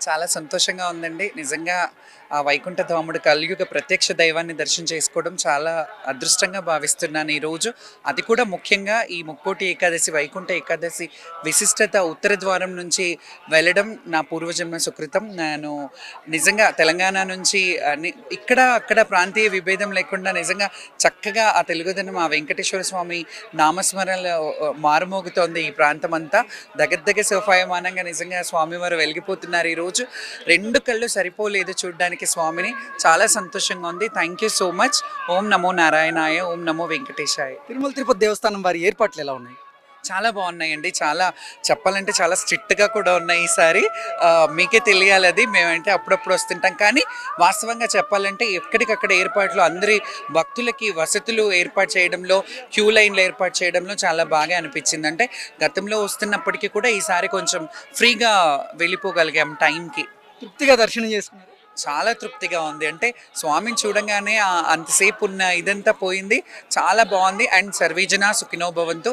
చాలా సంతోషంగా ఉందండి. నిజంగా ఆ వైకుంఠ ధాముడు కలియుగ ప్రత్యక్ష దైవాన్ని దర్శనం చేసుకోవడం చాలా అదృష్టంగా భావిస్తున్నాను ఈరోజు అది కూడా ముఖ్యంగా ఈ ముక్కోటి ఏకాదశి వైకుంఠ ఏకాదశి విశిష్టత ఉత్తర ద్వారం నుంచి వెళ్ళడం నా పూర్వజన్మ సుకృతం. నేను నిజంగా తెలంగాణ నుంచి ఇక్కడ అక్కడ ప్రాంతీయ విభేదం లేకుండా నిజంగా చక్కగా ఆ తెలుగుదనం ఆ వెంకటేశ్వర స్వామి నామస్మరణలో మారుమోగుతోంది ఈ ప్రాంతం అంతా దగ్గర దగ్గర సోఫాయమానంగా నిజంగా స్వామివారు వెలిగిపోతున్నారు ఈరోజు రెండు కళ్ళు సరిపోలేదు చూడడానికి స్వామిని. చాలా సంతోషంగా ఉంది. థ్యాంక్ యూ సో మచ్ ఓం నమో నారాయణాయ ఓం నమో వెంకటేశాయ. తిరుమల తిరుపతి దేవస్థానం వారి ఏర్పాట్లు ఎలా ఉన్నాయి? చాలా బాగున్నాయండి. చాలా చెప్పాలంటే చాలా స్ట్రిక్ట్గా కూడా ఉన్నాయి ఈసారి మీకే తెలియాలి అది. మేమంటే అప్పుడప్పుడు వస్తుంటాం. కానీ వాస్తవంగా చెప్పాలంటే ఎక్కడికక్కడ ఏర్పాట్లు అందరి భక్తులకి వసతులు ఏర్పాటు చేయడంలో క్యూ లైన్లు ఏర్పాటు చేయడంలో చాలా బాగా అనిపించింది. అంటే గతంలో వస్తున్నప్పటికీ కూడా ఈసారి కొంచెం ఫ్రీగా వెళ్ళిపోగలిగాం టైంకి. తృప్తిగా దర్శనం చేసుకున్నారు? చాలా తృప్తిగా ఉంది. అంటే స్వామిని చూడంగానే అంతసేపు ఉన్న ఇదంతా పోయింది. చాలా బాగుంది. అండ్ సర్వీజన సుఖినో భవంతు